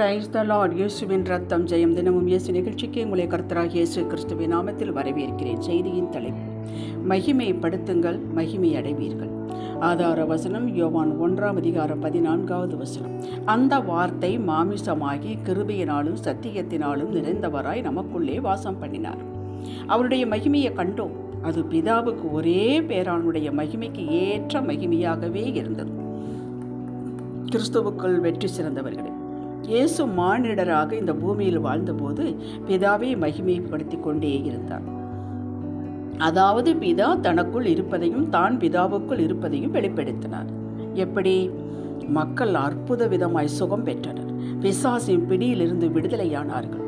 Praise the Lord இயேசுவின் ரத்தம் ஜெயம் தினமும் இயேசு நிகழ்ச்சிக்கு உங்களை கர்த்தராக இயேசு கிறிஸ்துவின் நாமத்தில் வரவேற்கிறேன். செய்தியின் தலைப்பு மகிமைப்படுத்துங்கள் மகிமை அடைவீர்கள். ஆதார வசனம் யோவான் ஒன்றாம் அதிகாரம் பதினான்காவது வசனம். அந்த வார்த்தை மாமிசமாகி கிருபையினாலும் சத்தியத்தினாலும் நிறைந்தவராய் நமக்குள்ளே வாசம் பண்ணினார். அவருடைய மகிமையை கண்டோம். அது பிதாவுக்கு ஒரே பேரானுடைய மகிமைக்கு ஏற்ற மகிமையாகவே இருந்தது. கிறிஸ்துவுக்குள் வெற்றி சிறந்தவர்களே இயேசு மானிடராக இந்த பூமியில் வாழ்ந்தபோது பிதாவை மகிமைப்படுத்தி கொண்டே இருந்தார். அதாவது பிதா தனக்குள் இருப்பதையும் தான் பிதாவுக்குள் இருப்பதையும் வெளிப்படுத்தினார். எப்படி? மக்கள் அற்புத விதமாய் சுகம் பெற்றனர். பிசாசின் பிடியிலிருந்து விடுதலையானார்கள்.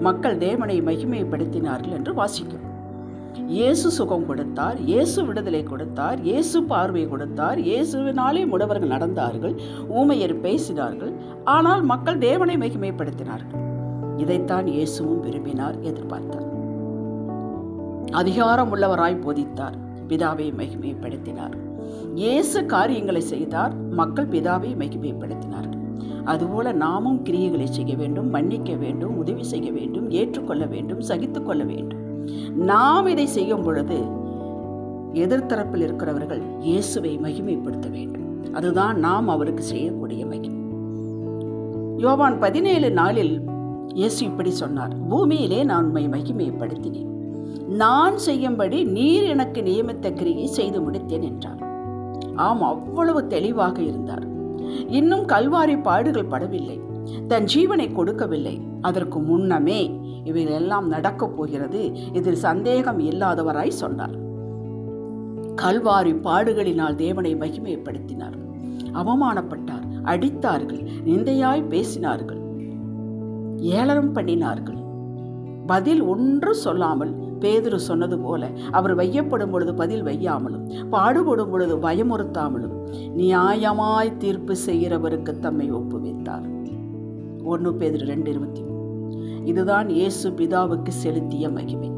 மக்கள் தேவனை மகிமைப்படுத்தினார்கள் என்று வாசிக்கும் இயேசு சுகம் கொடுத்தார் இயேசு விடுதலை கொடுத்தார் இயேசு பார்வை கொடுத்தார் இயேசுவினாலே முடவர்கள் நடந்தார்கள் ஊமையர் பேசினார்கள் ஆனால் மக்கள் தேவனை மகிமைப்படுத்தினார்கள். இதைத்தான் இயேசுவும் விரும்பினார் எதிர்பார்த்தார். அதிகாரம் உள்ளவராய் போதித்தார் பிதாவை மகிமைப்படுத்தினார். இயேசு காரியங்களை செய்தார் மக்கள் பிதாவை மகிமைப்படுத்தினார்கள் அதுபோல நாமும் கிரியைகளை செய்ய வேண்டும் மன்னிக்க வேண்டும் உதவி செய்ய வேண்டும் ஏற்றுக்கொள்ள வேண்டும் சகித்துக்கொள்ள வேண்டும். நாம் இதை செய்யும் பொழுது எதிர்த்தரப்பில் இருக்கிறவர்கள் இயேசுவை மகிமைப்படுத்த வேண்டும். அதுதான் நாம் அவருக்கு செய்யக்கூடிய மகிமை. யோவான் பதினேழு நாளில் இயேசு இப்படி சொன்னார் பூமியிலே நான் உண்மை மகிமைப்படுத்தினேன். நான் செய்யும்படி நீர் எனக்கு நியமித்த கிரியை செய்து முடித்தேன் என்றார். ஆம் அவ்வளவு தெளிவாக இருந்தார். இன்னும் கல்வாரி பாடுகள் படவில்லை. தன் ஜீவனை கொடுக்கவில்லை. அதற்கு முன்னமே இவையெல்லாம் நடக்கப் போகிறது. இதில் சந்தேகம் இல்லாதவராய் சொன்னார். கல்வாரி பாடுகளினால் தேவனை மகிமைப்படுத்தினார். அவமானப்பட்டார் அடித்தார்கள் நிந்தையாய் பேசினார்கள் ஏளனம் பண்ணினார்கள். பதில் ஒன்று சொல்லாமல் பேதுரு சொன்னது போல அவர் வையப்படும் பொழுது பதில் வையாமலும் பாடுபடும் பொழுது பயமுறுத்தாமலும் நியாயமாய் தீர்ப்பு செய்கிறவருக்கு தம்மை ஒப்புவித்தார். ஒன்று பேதுரு ரெண்டு இருபத்தி இதுதான் இயேசு பிதாவுக்கு செலுத்திய மகிமை.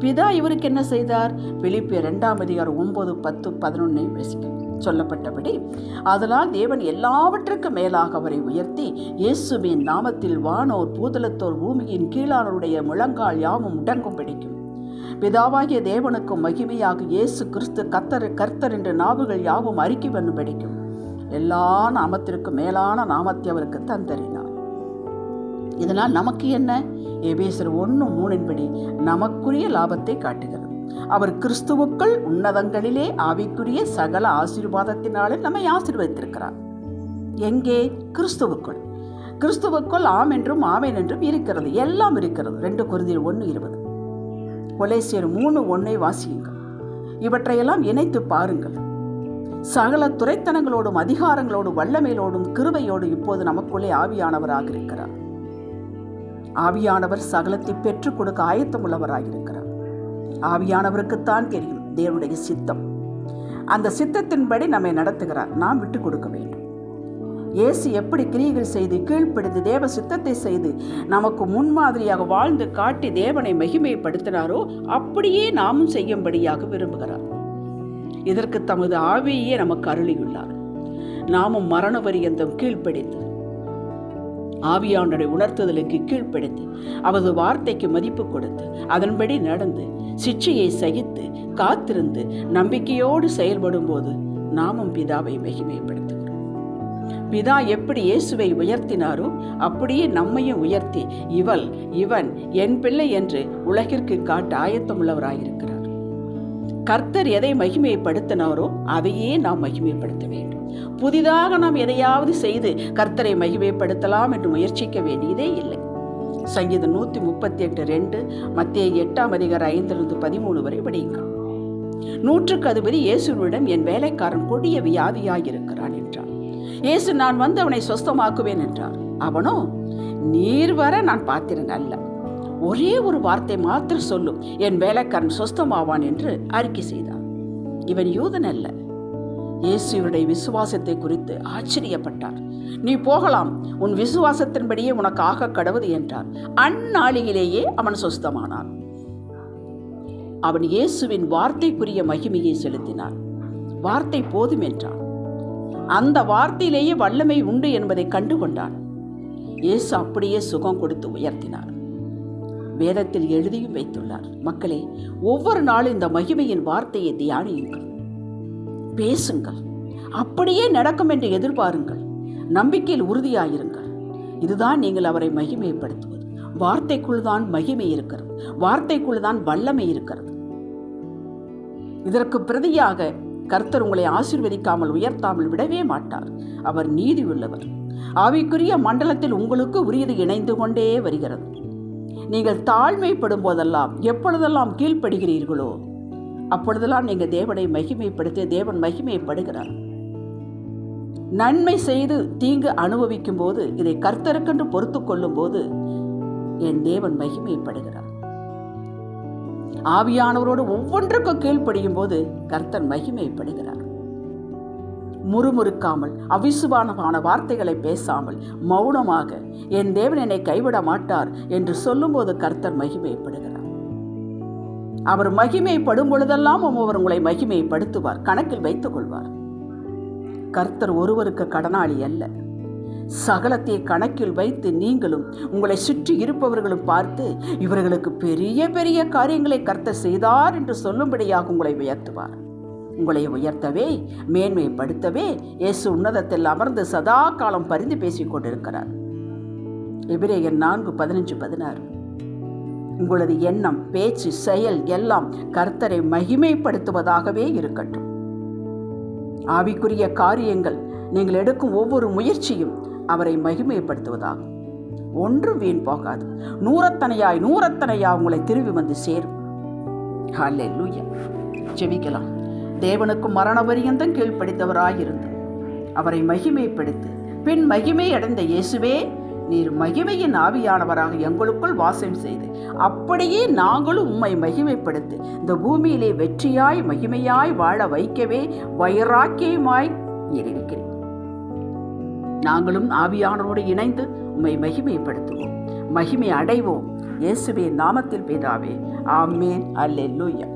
பிதா இவருக்கு என்ன செய்தார்? பிலிப்பிய ரெண்டாம் அதிகாரம் ஒன்பது பத்து பதினொன்னை சொல்லப்பட்டபடி அதனால் தேவன் எல்லாவற்றுக்கும் மேலாக அவரை உயர்த்தி இயேசுவின் நாமத்தில் வானோர் பூதலத்தோர் பூமியின் கீழானோருடைய முழங்கால் யாவும் முடங்கும் பிடிக்கும் பிதாவாகிய தேவனுக்கும் மகிமையாக இயேசு கிறிஸ்து கத்தர் கர்த்தர் என்ற நாவுகள் யாவும் அறிக்கை பண்ணு பிடிக்கும் எல்லா நாமத்திற்கும் மேலான நாமத்தை அவருக்கு தந்தரின் இதனால் நமக்கு என்ன? எபேசர் ஒன்று மூணின்படி நமக்குரிய லாபத்தை காட்டுகிறது. அவர் கிறிஸ்துவுக்குள் உன்னதங்களிலே ஆவிக்குரிய சகல ஆசீர்வாதத்தினாலே நம்மை ஆசீர்வதித்திருக்கிறார். எங்கே? கிறிஸ்துவுக்குள். கிறிஸ்துவுக்குள் ஆம் என்றும் ஆமேன் என்றும் இருக்கிறது. எல்லாம் இருக்கிறது. ரெண்டு குருதியில் ஒன்று இருபது. கொலேசியர் மூணு ஒன்றை வாசியுங்கள். இவற்றையெல்லாம் இணைத்து பாருங்கள். சகல துறைத்தனங்களோடும் அதிகாரங்களோடும் வல்லமையிலோடும் கிருபையோடு இப்போது நமக்குள்ளே ஆவியானவராக இருக்கிறார். ஆவியானவர் சகலத்தை பெற்றுக் கொடுக்க ஆயத்தம் உள்ளவராயிருக்கிறார் ஆவியானவருக்குத்தான் தெரியும் தேவனுடைய சித்தம். அந்த சித்தத்தின்படி நம்மை நடத்துகிறார். நாம் விட்டு கொடுக்க வேண்டும். இயேசு எப்படி கிரியைகள் செய்து கீழ்ப்படுத்தி தேவ சித்தத்தை செய்து நமக்கு முன்மாதிரியாக வாழ்ந்து காட்டி தேவனை மகிமைப்படுத்தினாரோ அப்படியே நாமும் செய்யும்படியாக விரும்புகிறார். இதற்கு தமது ஆவியே நமக்கு அருளியுள்ளார். நாமும் மரண பரியந்தம் கீழ்ப்படிந்து ஆவியானுடைய உணர்த்துதலுக்கு கீழ்ப்படுத்தி அவரது வார்த்தைக்கு மதிப்பு கொடுத்து அதன்படி நடந்து சிச்சையை சகித்து காத்திருந்து நம்பிக்கையோடு செயல்படும் போது நாமும் பிதாவை மகிமைப்படுத்துகிறோம். பிதா எப்படி இயேசுவை உயர்த்தினாரோ அப்படியே நம்மையும் உயர்த்தி இவள் இவன் என் பிள்ளை என்று உலகிற்கு காட்ட ஆயத்தமுள்ளவராயிருக்கிறார். கர்த்தர் எதை மகிமைப்படுத்தினாரோ அதையே நாம் மகிமைப்படுத்த வேண்டும். புதிதாக நாம் எதையாவது செய்து கர்த்தரை மகிமைப்படுத்தலாம் என்று முயற்சிக்க வேண்டியதே இல்லை. சங்கீதம் நூற்றி முப்பத்தி எட்டு ரெண்டு மத்திய எட்டாம் அதிகார ஐந்திலிருந்து பதிமூணு வரை படியுங்கள். நூற்றுக்கு அதிபதி இயேசுவிடம் என் வேலைக்காரன் கொடிய வியாதியாயிருக்கிறான் என்றார். இயேசு நான் வந்து அவனை சொஸ்தமாக்குவேன் என்றார். அவனோ நீர் வர நான் பார்த்திருந்த அல்ல. ஒரே ஒரு வார்த்தை மாத்திரம் சொல்லும் என் வேலைக்காரன் சொஸ்தமாவான் என்று அறிக்கை செய்தான் இவன் யூதன் அல்ல. இயேசுவனுடைய விசுவாசத்தை குறித்து ஆச்சரியப்பட்டார். நீ போகலாம். உன் விசுவாசத்தின்படியே உனக்கு ஆக கடவுது என்றார். அந்நாளிலேயே அவன் சொஸ்தமானான். அவன் இயேசுவின் வார்த்தைக்குரிய மகிமையை செலுத்தினான். வார்த்தை போதும் என்றான். அந்த வார்த்தையிலேயே வல்லமை உண்டு என்பதை கண்டுகொண்டான். இயேசு அப்படியே சுகம் கொடுத்து உயர்த்தினார். வேதத்தில் எழுதியும் வைத்துள்ளார். மக்களே ஒவ்வொரு நாளும் இந்த மகிமையின் வார்த்தையை தியானியுங்கள். பேசுங்கள். அப்படியே நடக்கும் என்று எதிர்பாருங்கள். நம்பிக்கையில் உறுதியாயிருங்கள். இதுதான் நீங்கள் அவரை மகிமைப்படுத்துவது. வார்த்தைக்குள் தான் மகிமை இருக்கிறது. வார்த்தைக்குள் தான் வல்லமை இருக்கிறது. இதற்கு பிரதியாக கர்த்தர் உங்களை ஆசிர்வதிக்காமல் உயர்த்தாமல் விடவே மாட்டார். அவர் நீதி உள்ளவர் ஆவிக்குரிய மண்டலத்தில் உங்களுக்கு உரியது இணைந்து கொண்டே வருகிறது. நீங்கள் தாழ்மைப்படும் போதெல்லாம் எப்பொழுதெல்லாம் கீழ்ப்படுகிறீர்களோ அப்பொழுதெல்லாம் நீங்கள் தேவனை மகிமைப்படுத்தி தேவன் மகிமைப்படுகிறார். நன்மை செய்து தீங்கு அனுபவிக்கும் போது இதை கர்த்தருக்கென்று பொறுத்து கொள்ளும் போது என் தேவன் மகிமைப்படுகிறார். ஆவியானவரோடு ஒவ்வொன்றுக்கும் கீழ்ப்படியும் போது கர்த்தன் மகிமைப்படுகிறார். முறுமுறுக்காமல் அவிசுவானமான வார்த்தைகளை பேசாமல் மௌனமாக என் தேவன் என்னை கைவிட மாட்டார் என்று சொல்லும்போது கர்த்தர் மகிமைப்படுகிறார். அவர் மகிமைப்படும் பொழுதெல்லாம் அவர் உங்களை மகிமைப்படுத்துவார் கணக்கில் வைத்துக் கொள்வார் கர்த்தர் ஒருவருக்கு கடனாளி அல்ல. சகலத்தை கணக்கில் வைத்து நீங்களும் உங்களை சுற்றி இருப்பவர்களும் பார்த்து இவர்களுக்கு பெரிய பெரிய காரியங்களை கர்த்தர் செய்தார் என்று சொல்லும்படியாக உங்களை உயர்த்துவார். உங்களை உயர்த்தவே மேன்மைப்படுத்தவே இயேசு உன்னதத்தில் அமர்ந்து சதா காலம் பரிந்து பேசிக் கொண்டிருக்கிறார். எபிரேயன் நான்கு பதினஞ்சு பதினாறு. உங்களது எண்ணம் பேச்சு செயல் எல்லாம் கர்த்தரை மகிமைப்படுத்துவதாகவே இருக்கட்டும். ஆவிக்குரிய காரியங்கள் நீங்கள் எடுக்கும் ஒவ்வொரு முயற்சியும் அவரை மகிமைப்படுத்துவதாகும் ஒன்றும் வீண் போகாது. நூறத்தனையாய் நூறத்தனையாய் உங்களை திரும்பி வந்து சேரும். ஹாலே லூயா ஜெபிக்கலாம். தேவனுக்கும் மரண பரியந்தம் கீழ்ப்படித்தவராயிருந்து அவரை மகிமைப்படுத்து. பின் மகிமை அடைந்த இயேசுவே நீர் மகிமையின் ஆவியானவராக எங்களுக்குள் வாசம் செய்து அப்படியே நாங்களும் உம்மை மகிமைப்படுத்தி. இந்த பூமியிலே வெற்றியாய் மகிமையாய் வாழ வைக்கவே வைராக்கியமாய் இருக்கிறேன் நாங்களும் ஆவியானோடு இணைந்து உம்மை மகிமைப்படுத்துவோம். மகிமை அடைவோம். இயேசுவே நாமத்தில் பிதாவே ஆமேன். அல்லெல்லூயா